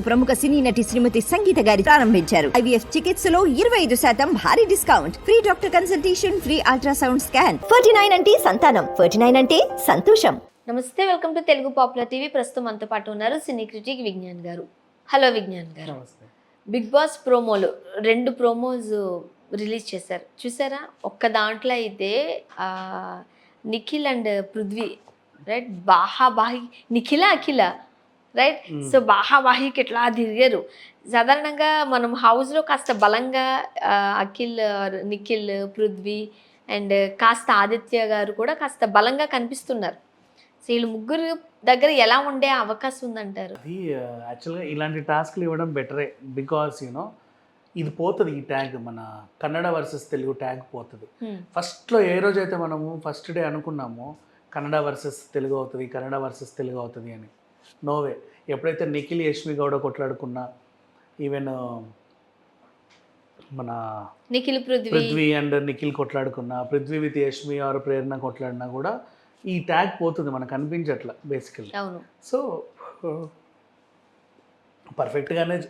ప్రముఖ సినీ నటి శ్రీమతి సంగీత గారి ప్రారంభించారు. ఐవీఎఫ్ చికిత్సలో ఇరవై ఐదు శాతం భారీ discount. Free doctor consultation free ultrasound scan. Forty nine అంటే సంతానం. ఫర్టీ నైన్ అంటే సంతోషం. నమస్తే welcome to Telugu popular TV. ప్రస్తుతం మనతో పాటు ఉన్నారు సినీ క్రిటిక్ విజ్ఞాన్ గారు. హలో విజ్ఞాన్ గారు. నమస్తే. బిగ్ బాస్ ప్రోమోలు రెండు ప్రోమోస్ రిలీజ్ చేశారు. చూసారా? ఒక్క దాంట్లో అయితే ఆ, నిఖిల్ అండ్ పృథ్వీ రైట్? బాహా బాహి నిఖిల అఖిల. Right Hmm. సో బాహా బాహికి ఎట్లా తిరిగారు సాధారణంగా మనం హౌస్లో కాస్త బలంగా అఖిల్ నిఖిల్ పృథ్వీ అండ్ కాస్త ఆదిత్య గారు కూడా కాస్త బలంగా కనిపిస్తున్నారు. సో వీళ్ళు ముగ్గురు దగ్గర ఎలా ఉండే అవకాశం ఉందంటారు? అది యాక్చువల్గా ఇలాంటి టాస్క్లు ఇవ్వడం బెటరే బికాస్ యూనో ఇది పోతుంది ఈ ట్యాగ్ మన కన్నడ వర్సెస్ తెలుగు ట్యాగ్ పోతుంది. Hmm. ఫస్ట్లో ఏ రోజైతే మనము ఫస్ట్ డే అనుకున్నామో కన్నడ వర్సెస్ తెలుగు అవుతుంది కన్నడ వర్సెస్ తెలుగు అవుతుంది అని. No way. ఎప్పుడైతే నిఖిల్ యష్మి గౌడ కొట్లాడుకున్నా ఈవెన్ మన నిఖిల్ పృథ్వీ. అండ్ నిఖిల్ కొట్లాడుకున్నా పృథ్వీ విత్ యష్మి ఆర్ ప్రేరణ కొట్లాడినా కూడా ఈ ట్యాగ్ పోతుంది మనకు అనిపించట్ల బేసికల్లీ సో పర్ఫెక్ట్గానే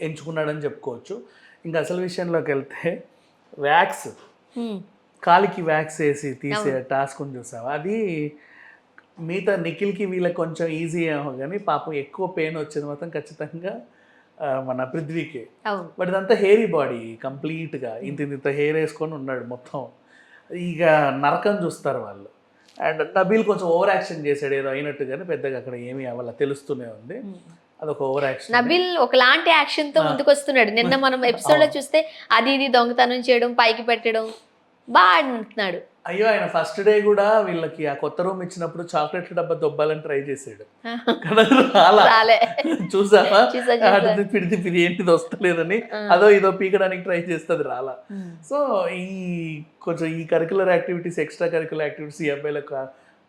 ఎంచుకున్నాడని చెప్పుకోవచ్చు. ఇంకా అసలు విషయంలోకి వెళ్తే వ్యాక్స్. కాలికి వ్యాక్స్ వేసి తీసే టాస్క్ చూసావా? అది మిగతా నిఖిల్కి వీళ్ళకి కొంచెం ఈజీ ఏమో కానీ పాపం ఎక్కువ పెయిన్ వచ్చేది మాత్రం ఖచ్చితంగా మన పృథ్వీకి. బట్ ఇదంతా హెయిరీ బాడీ కంప్లీట్గా ఇంత ఇంత హెయిర్ వేసుకొని ఉన్నాడు మొత్తం. ఇక నరకం చూస్తారు వాళ్ళు. అండ్ నబీల్ కొంచెం ఓవర్ యాక్షన్ చేశాడు ఏదో అయినట్టు కానీ పెద్దగా అక్కడ ఏమీ అవ్వాల తెలుస్తూనే ఉంది. అదొక ఓవర్ యాక్షన్ నబిల్ ఒకలాంటి యాక్షన్తో. ముందుకు వస్తున్నాడు. నిన్న మనం ఎపిసోడ్లో. చూస్తే అది ఇది దొంగతనం చేయడం పైకి పెట్టడం బాగా అంటున్నాడు. అయ్యో ఆయన ఫస్ట్ డే కూడా వీళ్ళకి ఆ కొత్త రూమ్ ఇచ్చినప్పుడు చాక్లెట్ డబ్బా దొబ్బాలని ట్రై రాలే. చూసావా? పిడిది ఏంటిది వస్తలేదని. అదో ఇదో పీకడానికి ట్రై చేస్తుంది రాలా. సో ఈ కొంచెం ఈ curricular activities extra curricular activities ఈ అబ్బాయిలకు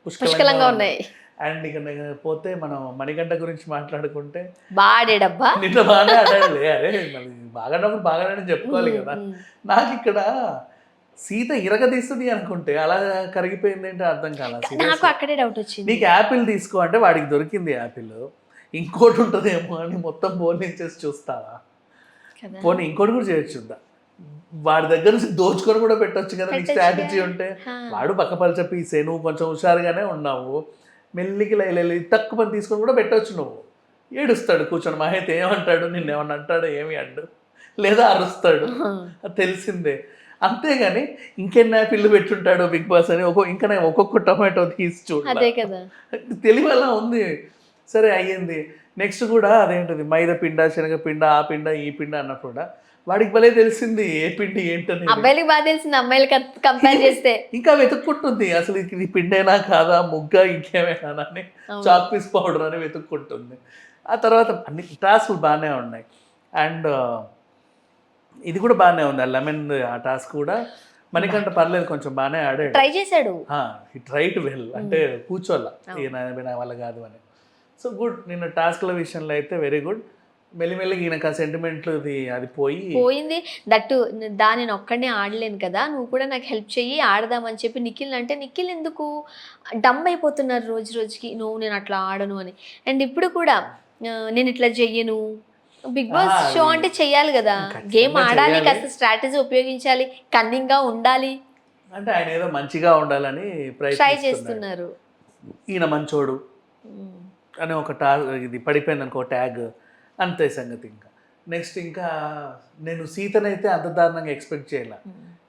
పుష్కలంగా ఉన్నాయి. అండ్ ఇక పోతే మనం మణిగంట గురించి మాట్లాడుకుంటే బాడేడబ్బా? నిన్న బాగానే ఆడాడులే. అరే మరి బాగానప్పుడు బాగానే చెప్పుకోవాలి కదా. నాకు ఇక్కడ సీత ఇరగదీస్తుంది అనుకుంటే అలా కరిగిపోయింది ఏంటో అర్థం కాల? నాకు అక్కడే డౌట్ వచ్చింది. నీకు యాపిల్ తీసుకో అంటే వాడికి దొరికింది యాపిల్. ఇంకోటి ఉంటుందేమో అని మొత్తం బోర్నించేసి చూస్తావా? పోనీ ఇంకోటి కూడా చేయొచ్చు వాడి దగ్గర నుంచి దోచుకొని కూడా పెట్టొచ్చు కదా నీకు. స్ట్రాటజీ ఉంటే. వాడు పక్కపరిచ పీసే నువ్వు కొంచెం హుషారుగానే ఉన్నావు. మెల్లికి లైలెల్లి తక్కువ పని తీసుకొని కూడా పెట్టొచ్చు నువ్వు. ఏడుస్తాడు కూర్చొని మహేత్ ఏమంటాడు? నిన్ను ఏమన్నా అంటాడు? ఏమి అండు లేదా అరుస్తాడు. తెలిసిందే. అంతేగాని ఇంకెన్ని పిల్లు పెట్టుంటాడు బిగ్ బాస్ అని ఒక్కొక్క ఇంకా ఒక్కొక్క టొమాటో తీసి చూడ అదే కదా. తెలివి అలా ఉంది. సరే అయ్యింది. నెక్స్ట్ కూడా అదేంటిది? మైదా పిండ శనగపిండ ఆ పిండ ఈ పిండ అన్న కూడా వాడికి భలే తెలిసింది ఏ పిండి ఏంటని అబ్బాయిలకి బాగా తెలిసింది అమ్మాయిలకి కంపేర్ చేస్తే. ఇంకా వెతుక్కుంటుంది. అసలు ఇది పిండేనా కాదా? ముగ్గ ఇంకేమైనా అని. చాక్ పీస్ పౌడర్ అని వెతుక్కుంటుంది. ఆ తర్వాత అన్ని టాస్క్లు బాగానే ఉన్నాయి. అండ్ ఇది కూడా బాగానే ఉంది ఆ లెమన్ ఆ టాస్క్ కూడా. మనకంటే పర్లేదు కొంచెం బాగానే ఆడాడు. ట్రై చేశాడు. హిట్ రైట్ వెల్ అంటే కూర్చోాల. ఈయన వల్ల కాదు అని. సో గుడ్ నిన్న టాస్క్ల విషయంలో అయితే వెరీ గుడ్ మెల్లిమెల్లిగా ఈయనకు ఆ సెంటిమెంట్లు అది పోయి పోయింది. దట్టు దాని నేను ఒక్కడనే ఆడలేను కదా నువ్వు కూడా నాకు హెల్ప్ చెయ్యి ఆడదామని చెప్పి నిఖిల్ అంటే నిఖిల్ ఎందుకు డమ్ అయిపోతున్నారు రోజు రోజుకి? నువ్వు నేను అట్లా ఆడను అని. అండ్ ఇప్పుడు కూడా నేను ఇట్లా చెయ్యను బిగ్ బాస్ షో అంటే చెయ్యాలి కదా. గేమ్ ఆడాలి. కాస్త స్ట్రాటజీ ఉపయోగించాలి కన్నింగ్గా ఉండాలి. అంటే ఆయన ఏదో మంచిగా ఉండాలని ట్రై చేస్తున్నారు. ఈయన మంచోడు. అని ఒక టా ఇది పడిపోయింది అనుకో ట్యాగ్. అంతే సంగతి ఇంకా. నెక్స్ట్ ఇంకా నేను సీతనైతే అంత దారుణంగా ఎక్స్పెక్ట్ చేయాల.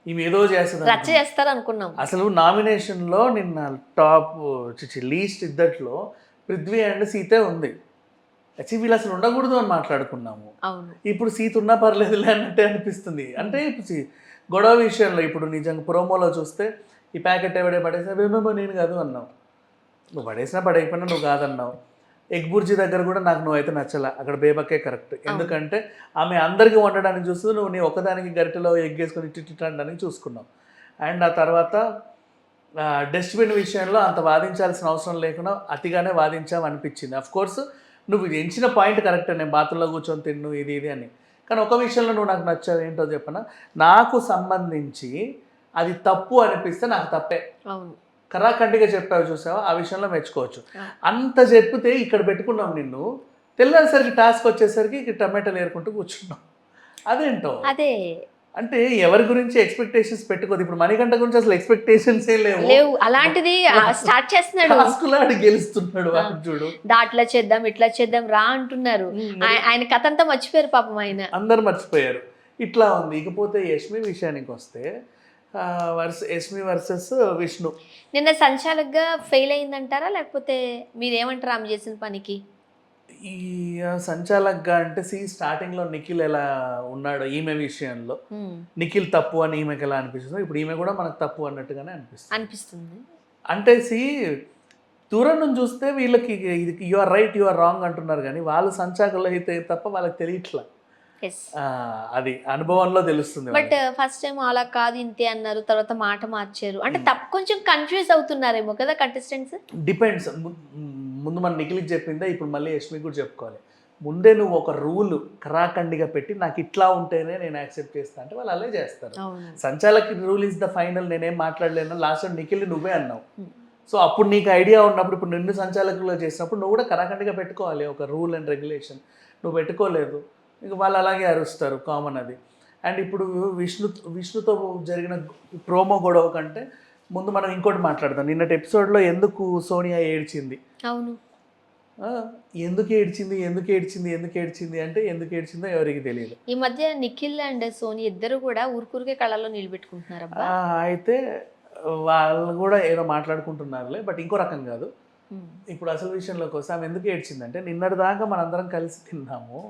ఈమె ఏదో చేస్తుంది అనుకున్నా. చేస్తారు అనుకున్నాం అసలు నామినేషన్లో నిన్న టాప్ లీస్ట్ ఇద్దట్లో పృథ్వీ అండ్ సీతే ఉంది. యాక్చువల్లీ వీళ్ళు అసలు ఉండకూడదు అని మాట్లాడుకున్నాము. ఇప్పుడు సీత ఉన్నా పర్లేదులే అన్నట్టే అనిపిస్తుంది. అంటే ఇప్పుడు గొడవ విషయంలో ఇప్పుడు నిజంగా ప్రోమోలో చూస్తే ఈ ప్యాకెట్ ఎవడే పడేసా మేమేమో నేను కాదు అన్నావు. నువ్వు పడేసినా పడేయకపోయినా నువ్వు కాదన్నావు ఎగ్ బుర్జీ దగ్గర కూడా నాకు నువ్వైతే నచ్చల. అక్కడ బేబక్కే కరెక్ట్. ఎందుకంటే ఆమె అందరికీ వండడానికి చూస్తుంది నువ్వు నీ ఒకదానికి గరిటెలో ఎగ్ వేసుకొని తిట్టడానికి చూసుకున్నావు. అండ్ ఆ తర్వాత డస్ట్బిన్ విషయంలో అంత వాదించాల్సిన అవసరం లేకుండా అతిగానే వాదించావు అనిపించింది అఫ్ కోర్స్ నువ్వు ఇది ఎంచిన పాయింట్ కరెక్ట్ నేను బాత్రూంలో కూర్చొని తిన్ను ఇది ఇది అని. కానీ ఒక విషయంలో నువ్వు నాకు నచ్చావు ఏంటో చెప్పనా? నాకు సంబంధించి అది తప్పు అనిపిస్తే నాకు తప్పే. కరాఖండిగా చెప్పావు చూసావా? ఆ విషయంలో మెచ్చుకోవచ్చు. అంత చెప్పితే ఇక్కడ పెట్టుకున్నాం నిన్ను తెల్లారిసరికి టాస్క్ వచ్చేసరికి టమాటాలు ఏరుకుంటూ కూర్చున్నాం అదేంటో? అదే అంటే ఎవరి గురించి ఎక్స్పెక్టేషన్స్ పెట్టుకోదు. ఇప్పుడు మణికంఠ గురించి అసలు ఎక్స్పెక్టేషన్స్ ఏ లేవు. లేవు. అలాంటిది స్టార్ట్ చేస్తున్నాడు. టాస్కులు ఆడి గెలుస్తున్నాడు చూడు. దాంట్లో చేద్దాం ఇట్లా చేద్దాం రా అంటున్నారు. ఆయ- ఆయన కథ అంతా మర్చిపోయారు పాపం ఆయన. అందరు మర్చిపోయారు. ఇట్లా ఉంది. ఇకపోతే యష్మి విషయానికి వస్తే వర్స్ యష్మి వర్సెస్ విష్ణు. నిన్న సంచాలకుగా ఫెయిల్ అయిందంటారా? లేకపోతే మీరేమంటారు ఆమె చేసిన పనికి? ఈ సంచాలక్గా అంటే సి స్టార్టింగ్లో నిఖిల్ ఎలా ఉన్నాడో ఈమె విషయంలో. నిఖిల్ తప్పు అని ఈమెకి ఎలా అనిపిస్తుందో ఇప్పుడు ఈమె కూడా మనకు తప్పు అన్నట్టుగానే అనిపిస్తుంది. అనిపిస్తుంది. అంటే సి దూరం నుంచి చూస్తే వీళ్ళకి ఇది you are right you are wrong అంటున్నారు కానీ వాళ్ళు సంచాకులు అయితే తప్ప వాళ్ళకి తెలియట్లా. అది అనుభవంలో తెలుస్తుంది బట్ ఫస్ట్ టైం అలా కాదు ఇంతే అన్నారు తర్వాత మాట మార్చారు. అంటే తప్పు కొంచెం కన్ఫ్యూజ్ అవుతున్నారేమో కదా కంటెస్టెంట్స్ డిపెండ్స్ ముందు మన నిఖిల్కి చెప్పిందే ఇప్పుడు మళ్ళీ యష్మి కూడా చెప్పుకోవాలి. ముందే నువ్వు ఒక రూల్ కరాఖండిగా పెట్టి నాకు ఇట్లా ఉంటేనే నేను యాక్సెప్ట్ చేస్తా అంటే వాళ్ళు అలా చేస్తారు. సంచాలక్ రూల్ ఇస్ ద ఫైనల్ నేనేం మాట్లాడలేను లాస్ట్ నిఖిల్ నువ్వే అన్నావు. సో అప్పుడు నీకు ఐడియా ఉన్నప్పుడు ఇప్పుడు నిన్ను సంచాలకులు చేసినప్పుడు నువ్వు కూడా కరాఖండిగా పెట్టుకోవాలి ఒక రూల్ అండ్ రెగ్యులేషన్ నువ్వు పెట్టుకోలేదు. ఇక వాళ్ళు అలాగే అరుస్తారు కామన్ అది. అండ్ ఇప్పుడు విష్ణు విష్ణుతో జరిగిన ప్రోమో గొడవ కంటే ముందు మనం ఇంకోటి మాట్లాడదాం. నిన్నటి ఎపిసోడ్లో ఎందుకు సోనియా ఏడ్చింది? అవును. ఎందుకు ఏడ్చింది ఎందుకు ఏడ్చింది ఎందుకు ఏడ్చింది అంటే ఎందుకు ఏడ్చిందో ఎవరికి తెలియదు. ఈ మధ్య నిఖిల్ అండ్ సోని ఇద్దరు కూడా ఊరుకూరికే కళ్ళలో నిలబెట్టుకుంటున్నారు అయితే వాళ్ళు కూడా ఏదో మాట్లాడుకుంటున్నారులే బట్ ఇంకో రకం కాదు. ఇప్పుడు అసలు విషయంలోకి వస్తే ఆమె ఎందుకు ఏడ్చిందంటే నిన్నటి దాకా మనందరం కలిసి తిన్నాము.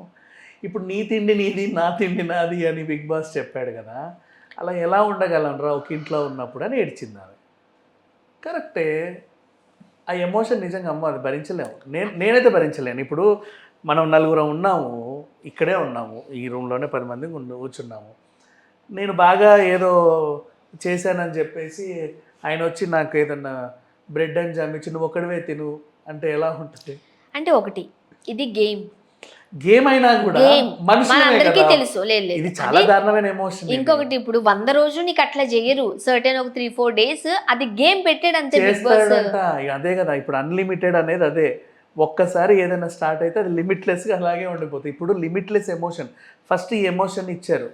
ఇప్పుడు నీ తిండి నీది నా తిండి నాది అని బిగ్ బాస్ చెప్పాడు కదా. అలా ఎలా ఉండగలం రా? ఒక ఇంట్లో ఉన్నప్పుడు అని ఏడ్చింది ఆమె. కరెక్టే. ఆ ఎమోషన్ నిజంగా అమ్మ అది భరించలేము. నేను నేనైతే భరించలేను. ఇప్పుడు మనం నలుగురం ఉన్నాము ఇక్కడే ఉన్నాము ఈ రూమ్లోనే పది మంది కూర్చున్నాము. నేను బాగా ఏదో చేశానని చెప్పేసి ఆయన వచ్చి నాకు ఏదన్నా బ్రెడ్ అని జామ్ ఇచ్చి నువ్వు ఒకడివే తిను. అంటే ఎలా ఉంటుంది? అంటే ఒకటి ఇది గేమ్. గేమ్ అయినా కూడా. తెలుసు. లేదు. ఇది చాలా దారుణమైన ఎమోషన్ ఇంకొకటి ఇప్పుడు వంద రోజులు నీకు అట్లా చేయరు. సర్టెన్ ఒక త్రీ ఫోర్ డేస్ అది గేమ్ పెట్టాడు అంతే అదే కదా ఇప్పుడు అన్లిమిటెడ్ అనేది అదే. ఒక్కసారి ఏదైనా స్టార్ట్ అయితే అది లిమిట్లెస్గా అలాగే ఉండిపోతుంది. ఇప్పుడు లిమిట్లెస్ ఎమోషన్ ఫస్ట్ ఈ ఎమోషన్ ఇచ్చారు.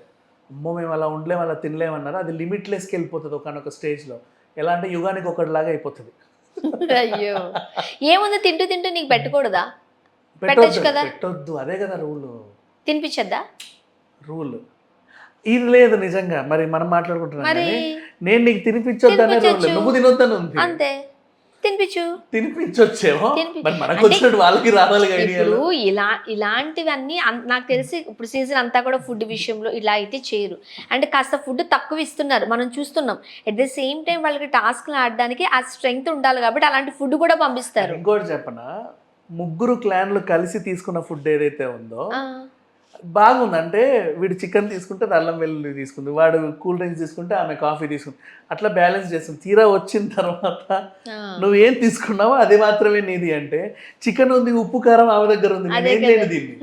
అమ్మో మేము అలా ఉండలేము అలా తినలేమన్నారు. అది లిమిట్లెస్కి వెళ్ళిపోతుంది ఒకనొక స్టేజ్లో ఎలా అంటే యుగానికి ఒకటిలాగా అయిపోతుంది. అయ్యో. ఏముంది తింటూ తింటూ నీకు పెట్టకూడదా? పెట్టొచ్చు కదా. పెట్టొద్దు. అదే కదా రూల్. తినిపించద్దా? రూల్. ఇది లేదు నిజంగా. మరి మనం మాట్లాడుకుంటున్నాం నేను నీకు తినిపించొద్దనే రూల్. నువ్వు తినొద్దని ఉంది. అంతే. తినిపించు. తినిపించొచ్చేమో? తినిపి- మరి మనకు అంటే వచ్చినట్టు వాళ్ళకి రావాలి ఇప్పుడు ఇలా ఇలాంటివన్నీ నాకు తెలిసి ఇప్పుడు సీజన్ అంతా కూడా ఫుడ్ విషయంలో ఇలా అయితే చేయరు. అంటే కాస్త ఫుడ్ తక్కువ ఇస్తున్నారు. మనం చూస్తున్నాం. ఎట్ ద సేమ్ టైం వాళ్ళకి టాస్క్లు ఆడడానికి ఆ స్ట్రెంగ్త్ ఉండాలి కాబట్టి అలాంటి ఫుడ్ కూడా పంపిస్తారు. ఇంకోటి చెప్పనా? ముగ్గురు క్లాన్లు కలిసి తీసుకున్న ఫుడ్ ఏదైతే ఉందో బాగుంది. అంటే వీడు చికెన్ తీసుకుంటే అల్లం వెల్లుల్లి తీసుకుంది వాడు కూల్ డ్రింక్స్ తీసుకుంటే ఆమె కాఫీ తీసుకుంది. అట్లా బ్యాలెన్స్ చేస్తుంది. తీరా వచ్చిన తర్వాత. నువ్వేం తీసుకున్నావో అది మాత్రమే నీది అంటే చికెన్ ఉంది ఉప్పు కారం ఆమె దగ్గర ఉంది నేనేం దీన్ని.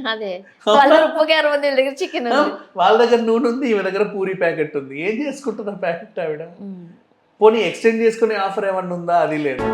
వాళ్ళ దగ్గర నూనె ఉంది ఈమె దగ్గర పూరి ప్యాకెట్ ఉంది. ఏం చేసుకుంటుంది ఆ ప్యాకెట్ ఆవిడ? పోనీ ఎక్స్టెండ్ చేసుకునే ఆఫర్ ఏమన్నా ఉందా? అది లేదు.